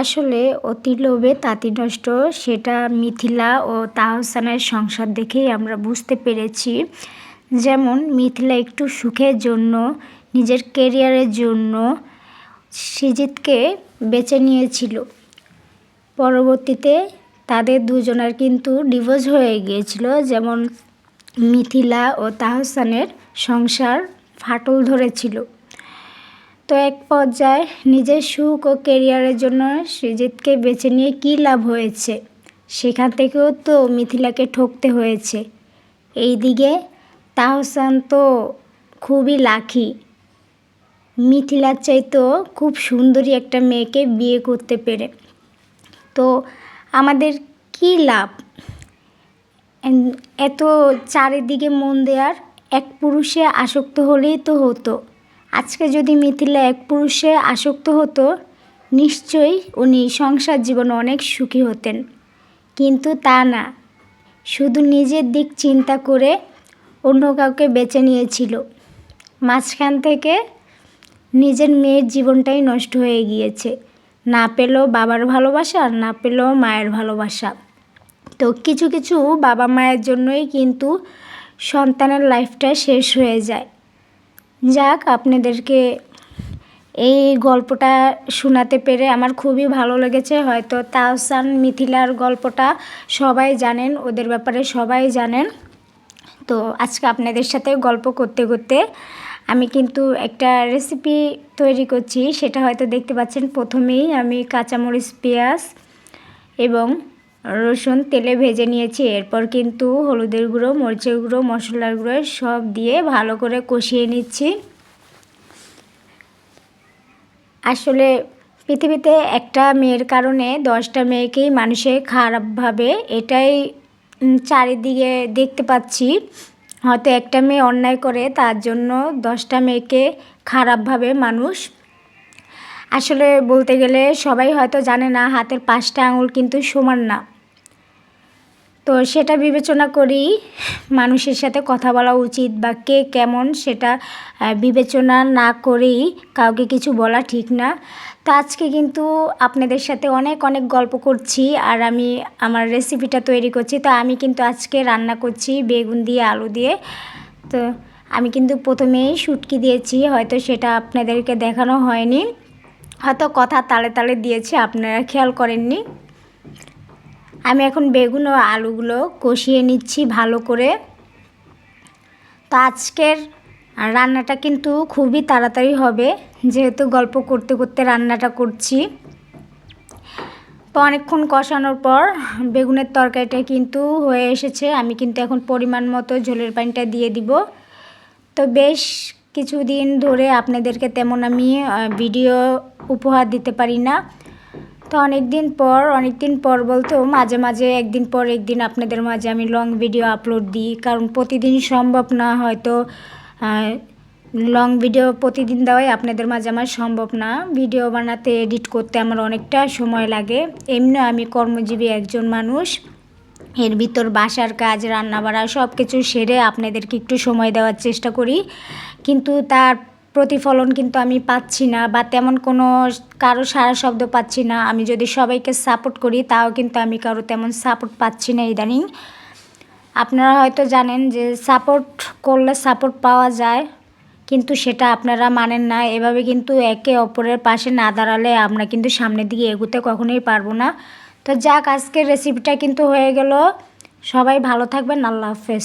আসলে অতি লোভে তাঁতি নষ্ট, সেটা মিথিলা ও তাহসানের সংসার দেখেই আমরা বুঝতে পেরেছি। যেমন, মিথিলা একটু সুখের জন্য, নিজের কেরিয়ারের জন্য সৃজিতকে বেছে নিয়েছিল। পরবর্তীতে তাদের দুজনের কিন্তু ডিভোর্স হয়ে গিয়েছিল। যেমন, মিথিলা ও তাহসানের সংসার ফাটল ধরেছিল। তো এক পর্যায়ে নিজের সুখ ও কেরিয়ারের জন্য সৃজিতকে বেছে নিয়ে কী লাভ হয়েছে? সেখান থেকেও তো মিথিলাকে ঠকতে হয়েছে। এই দিকে তাহসান তো খুবই লাখি মিথিলার চাইতেও খুব সুন্দরী একটা মেয়েকে বিয়ে করতে পেরে। তো আমাদের কী লাভ? এত চারিদিকে মন দেওয়ার এক পুরুষে আসক্ত হলেই তো হতো। আজকে যদি মিথিলা এক পুরুষে আসক্ত হতো, নিশ্চয়ই উনি সংসার জীবনে অনেক সুখী হতেন। কিন্তু তা না। শুধু নিজের দিক চিন্তা করে অন্য কাউকে বেছে নিয়েছিল। মাঝখান থেকে নিজের মেয়ের জীবনটাই নষ্ট হয়ে গিয়েছে। না পেলেও বাবার ভালোবাসা, না পেলেও মায়ের ভালোবাসা। তো কিছু কিছু বাবা মায়ের জন্যই কিন্তু সন্তানের লাইফটা শেষ হয়ে যায়। যাক, আপনাদেরকে এই গল্পটা শোনাতে পেরে আমার খুবই ভালো লেগেছে। হয়তো তাহসান, মিথিলার গল্পটা সবাই জানেন, ওদের ব্যাপারে সবাই জানেন। তো আজকে আপনাদের সাথে গল্প করতে করতে আমি কিন্তু একটা রেসিপি তৈরি করছি। সেটা হয়তো দেখতে পাচ্ছেন, প্রথমেই আমি কাঁচামরিচ, পেঁয়াজ এবং রসুন, তেলে ভেজে নিয়েছি। এরপর কিন্তু হলুদের গুঁড়ো, মরিচের গুঁড়ো, মশলার গুঁড়ো সব দিয়ে ভালো করে কষিয়ে নিচ্ছি। আসলে পৃথিবীতে একটা মেয়ের কারণে দশটা মেয়েকেই মানুষে খারাপভাবে এটাই চারিদিকে দেখতে পাচ্ছি। হয়তো একটা মেয়ে অন্যায় করে, তার জন্য দশটা মেয়েকে খারাপভাবে মানুষ। আসলে বলতে গেলে সবাই হয়তো জানে না, হাতের পাঁচটা আঙুল কিন্তু সমান না। তো সেটা বিবেচনা করি মানুষের সাথে কথা বলা উচিত বা কে কেমন সেটা বিবেচনা না করেই কাউকে কিছু বলা ঠিক না। তো আজকে কিন্তু আপনাদের সাথে অনেক অনেক গল্প করছি আর আমি আমার রেসিপিটা তৈরি করছি। তো আমি কিন্তু আজকে রান্না করছি বেগুন দিয়ে, আলু দিয়ে। তো আমি কিন্তু প্রথমেই শুটকি দিয়েছি, হয়তো সেটা আপনাদেরকে দেখানো হয়নি। হয়তো কথা তালে তালে দিয়েছি, আপনারা খেয়াল করেননি। আমি এখন বেগুন ও আলুগুলো কষিয়ে নিচ্ছি ভালো করে। তো আজকের রান্নাটা কিন্তু খুবই তাড়াতাড়ি হবে, যেহেতু গল্প করতে করতে রান্নাটা করছি। তো অনেকক্ষণ কষানোর পর বেগুনের তরকারিটা কিন্তু হয়ে এসেছে, আমি কিন্তু এখন পরিমাণ মতো ঝোলের পানিটা দিয়ে দিব। তো বেশ কিছুদিন ধরে আপনাদেরকে তেমন আমি ভিডিও উপহার দিতে পারি না। তো অনেক দিন পর অনেক দিন পর বলতেও মাঝে মাঝে একদিন পর একদিন আপনাদের মাঝে আমি লং ভিডিও আপলোড দিই। কারণ প্রতিদিন সম্ভব না হয়তো লং ভিডিও প্রতিদিন দেওয়াই আপনাদের মাঝে আমার সম্ভব না। ভিডিও বানাতে এডিট করতে আমার অনেকটা সময় লাগে। এমনি আমি কর্মজীবী একজন মানুষ। এর ভিতর বাসার কাজ রান্না বাড়া সব কিছু সেরে আপনাদেরকে একটু সময় দেওয়ার চেষ্টা করি। কিন্তু তার প্রতিফলন কিন্তু আমি পাচ্ছি না বা তেমন কোনো কারও সারা শব্দ পাচ্ছি না। আমি যদি সবাইকে সাপোর্ট করি, তাও কিন্তু আমি কারও তেমন সাপোর্ট পাচ্ছি না ইদানিং। আপনারা হয়তো জানেন যে সাপোর্ট করলে সাপোর্ট পাওয়া যায়, কিন্তু সেটা আপনারা মানেন না। এভাবে কিন্তু একে অপরের পাশে না দাঁড়ালে আমরা কিন্তু সামনের দিকে এগোতে কখনোই পারব না। তো যাক, আজকের রেসিপিটা কিন্তু হয়ে গেল। সবাই ভালো থাকবেন, আল্লাহ হাফেজ।